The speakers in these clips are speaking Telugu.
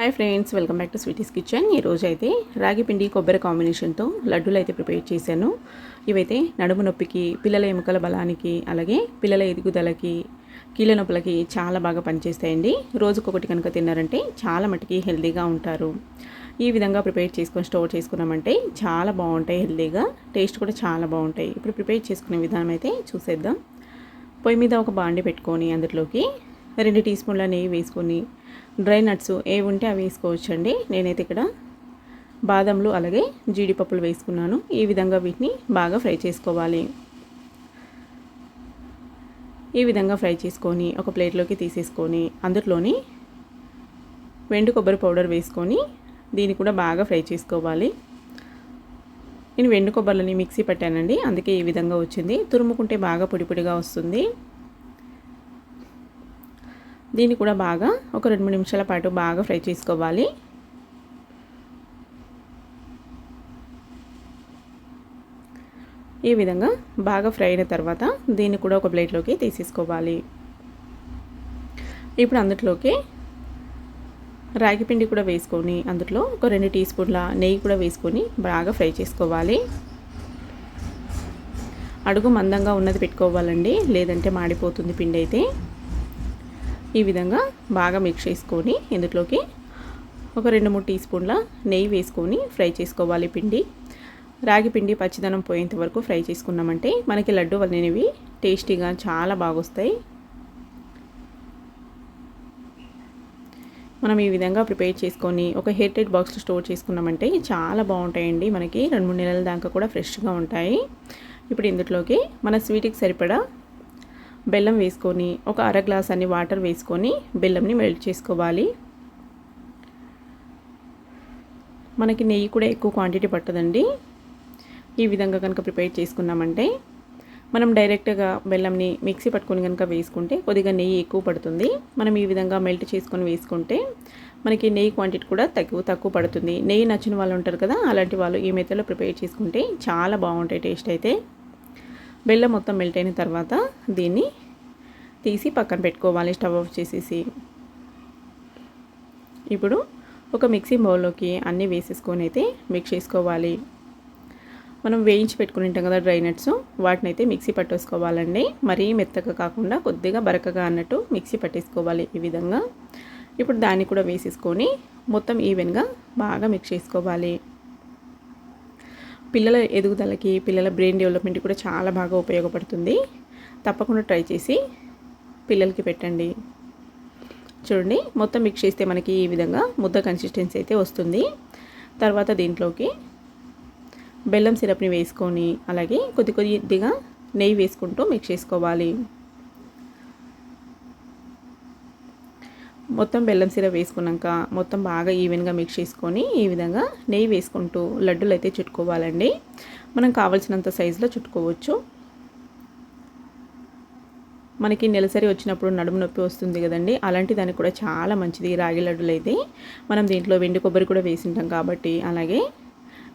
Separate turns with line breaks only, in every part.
Hi friends welcome back to Sweety's kitchen. ఈరోజు అయితే రాగి పిండి కొబ్బరి కాంబినేషన్తో లడ్డూలు అయితే ప్రిపేర్ చేశాను. ఇవైతే నడుము నొప్పికి పిల్లల ఎముకల బలానికి అలాగే పిల్లల ఎదుగుదలకి కీళ్ళ నొప్పులకి చాలా బాగా పనిచేస్తాయండి. రోజుకొకటి కనుక తిన్నారంటే చాలా మటుకి హెల్తీగా ఉంటారు. ఈ విధంగా ప్రిపేర్ చేసుకొని స్టోర్ చేసుకున్నామంటే చాలా బాగుంటాయి హెల్తీగా. టేస్ట్ కూడా చాలా బాగుంటాయి. ఇప్పుడు ప్రిపేర్ చేసుకునే విధానం అయితే చూసేద్దాం. పొయ్యి మీద ఒక బాండి పెట్టుకొని అందులోకి రెండు టీ స్పూన్ల నెయ్యి వేసుకొని డ్రై నట్స్ ఏవి ఉంటే అవి వేసుకోవచ్చండి. నేనైతే ఇక్కడ బాదంలు అలాగే జీడిపప్పులు వేసుకున్నాను. ఈ విధంగా వీటిని బాగా ఫ్రై చేసుకోవాలి. ఈ విధంగా ఫ్రై చేసుకొని ఒక ప్లేట్లోకి తీసేసుకొని అందులోని వెండు కొబ్బరి పౌడర్ వేసుకొని దీన్ని కూడా బాగా ఫ్రై చేసుకోవాలి. నేను వెండు కొబ్బరిని మిక్సీ పెట్టానండి అందుకే ఈ విధంగా వచ్చింది. తురుముకుంటే బాగా పొడి పొడిగా వస్తుంది. దీన్ని కూడా బాగా ఒక రెండు మూడు నిమిషాల పాటు బాగా ఫ్రై చేసుకోవాలి. ఈ విధంగా బాగా ఫ్రై అయిన తర్వాత దీన్ని కూడా ఒక ప్లేట్లోకి తీసేసుకోవాలి. ఇప్పుడు అందులోకి రాగి పిండి కూడా వేసుకొని అందులో ఒక రెండు టీ స్పూన్ల నెయ్యి కూడా వేసుకొని బాగా ఫ్రై చేసుకోవాలి. అడుగు మందంగా ఉన్నది పెట్టుకోవాలండి లేదంటే మాడిపోతుంది పిండి అయితే. ఈ విధంగా బాగా మిక్స్ చేసుకొని ఇందులోకి ఒక రెండు మూడు టీ స్పూన్ల నెయ్యి వేసుకొని ఫ్రై చేసుకోవాలి పిండి. రాగి పిండి పచ్చిదనం పోయేంత వరకు ఫ్రై చేసుకున్నామంటే మనకి లడ్డు అనేవి టేస్టీగా చాలా బాగొస్తాయి. మనం ఈ విధంగా ప్రిపేర్ చేసుకొని ఒక హెయిర్ బాక్స్లో స్టోర్ చేసుకున్నామంటే చాలా బాగుంటాయండి. మనకి రెండు మూడు నెలల దాకా కూడా ఫ్రెష్గా ఉంటాయి. ఇప్పుడు ఇందులోకి మన స్వీట్కి సరిపడా బెల్లం వేసుకొని ఒక అర గ్లాస్ అన్ని వాటర్ వేసుకొని బెల్లంని మెల్ట్ చేసుకోవాలి. మనకి నెయ్యి కూడా ఎక్కువ క్వాంటిటీ పట్టదండి. ఈ విధంగా కనుక ప్రిపేర్ చేసుకున్నామంటే మనం డైరెక్ట్గా బెల్లంని మిక్సీ పట్టుకొని కనుక వేసుకుంటే కొద్దిగా నెయ్యి ఎక్కువ పడుతుంది. మనం ఈ విధంగా మెల్ట్ చేసుకొని వేసుకుంటే మనకి నెయ్యి క్వాంటిటీ కూడా తక్కువ తక్కువ పడుతుంది. నెయ్యి నచ్చిన వాళ్ళు ఉంటారు కదా అలాంటి వాళ్ళు ఈ మెథడ్లో ప్రిపేర్ చేసుకుంటే చాలా బాగుంటాయి టేస్ట్ అయితే. బెల్లం మొత్తం మెల్ట్ అయిన తర్వాత దీన్ని తీసి పక్కన పెట్టుకోవాలి. స్టవ్ ఆఫ్ చేసేసి. ఇప్పుడు ఒక మిక్సీ బౌల్లోకి అన్నీ వేసేసుకొని అయితే మిక్స్ చేసుకోవాలి. మనం వేయించి పెట్టుకుని ఉంటాం కదా డ్రై నట్స్ వాటిని అయితే మిక్సీ పట్టేసుకోవాలండి. మరీ మెత్తగా కాకుండా కొద్దిగా బరకగా అన్నట్టు మిక్సీ పట్టేసుకోవాలి ఈ విధంగా. ఇప్పుడు దాన్ని కూడా వేసేసుకొని మొత్తం ఈవెన్గా బాగా మిక్స్ చేసుకోవాలి. పిల్లల ఎదుగుదలకి పిల్లల బ్రెయిన్ డెవలప్మెంట్ కూడా చాలా బాగా ఉపయోగపడుతుంది. తప్పకుండా ట్రై చేసి పిల్లలకి పెట్టండి. చూడండి మొత్తం మిక్స్ చేస్తే మనకి ఈ విధంగా ముద్ద కన్సిస్టెన్సీ అయితే వస్తుంది. తర్వాత దీంట్లోకి బెల్లం సిరప్ని వేసుకొని అలాగే కొద్ది కొద్దిగా నెయ్యి వేసుకుంటూ మిక్స్ చేసుకోవాలి. మొత్తం బెల్లం సీర వేసుకున్నాక మొత్తం బాగా ఈవెన్గా మిక్స్ చేసుకొని ఈ విధంగా నెయ్యి వేసుకుంటూ లడ్డూలు అయితే చుట్టుకోవాలండి. మనం కావలసినంత సైజులో చుట్టుకోవచ్చు. మనకి నెలసరి వచ్చినప్పుడు నడుము నొప్పి వస్తుంది కదండి. అలాంటి దానికి కూడా చాలా మంచిది రాగి లడ్డులు అయితే. మనం దీంట్లో వెండి కొబ్బరి కూడా వేసింటాం కాబట్టి అలాగే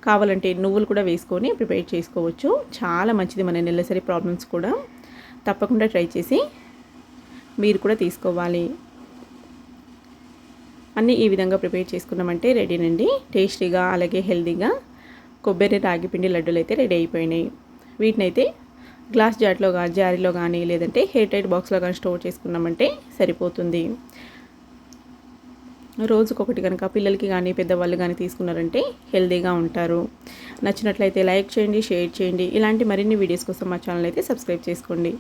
కావాలంటే నువ్వులు కూడా వేసుకొని ప్రిపేర్ చేసుకోవచ్చు. చాలా మంచిది మన నెలసరి ప్రాబ్లమ్స్ కూడా. తప్పకుండా ట్రై చేసి మీరు కూడా తీసుకోవాలి. అన్నీ ఈ విధంగా ప్రిపేర్ చేసుకున్నామంటే రెడీనండి. టేస్టీగా అలాగే హెల్తీగా కొబ్బరి రాగి పిండి లడ్డూలు అయితే రెడీ అయిపోయినాయి. వీటినైతే గ్లాస్ జాట్లో కానీ జారీలో కానీ లేదంటే హెయిర్ టైట్ బాక్స్లో కానీ స్టోర్ చేసుకున్నామంటే సరిపోతుంది. రోజుకొకటి కనుక పిల్లలకి కానీ పెద్దవాళ్ళు కానీ తీసుకున్నారంటే హెల్దీగా ఉంటారు. నచ్చినట్లయితే లైక్ చేయండి షేర్ చేయండి. ఇలాంటి మరిన్ని వీడియోస్ కోసం మా ఛానల్ అయితే సబ్స్క్రైబ్ చేసుకోండి.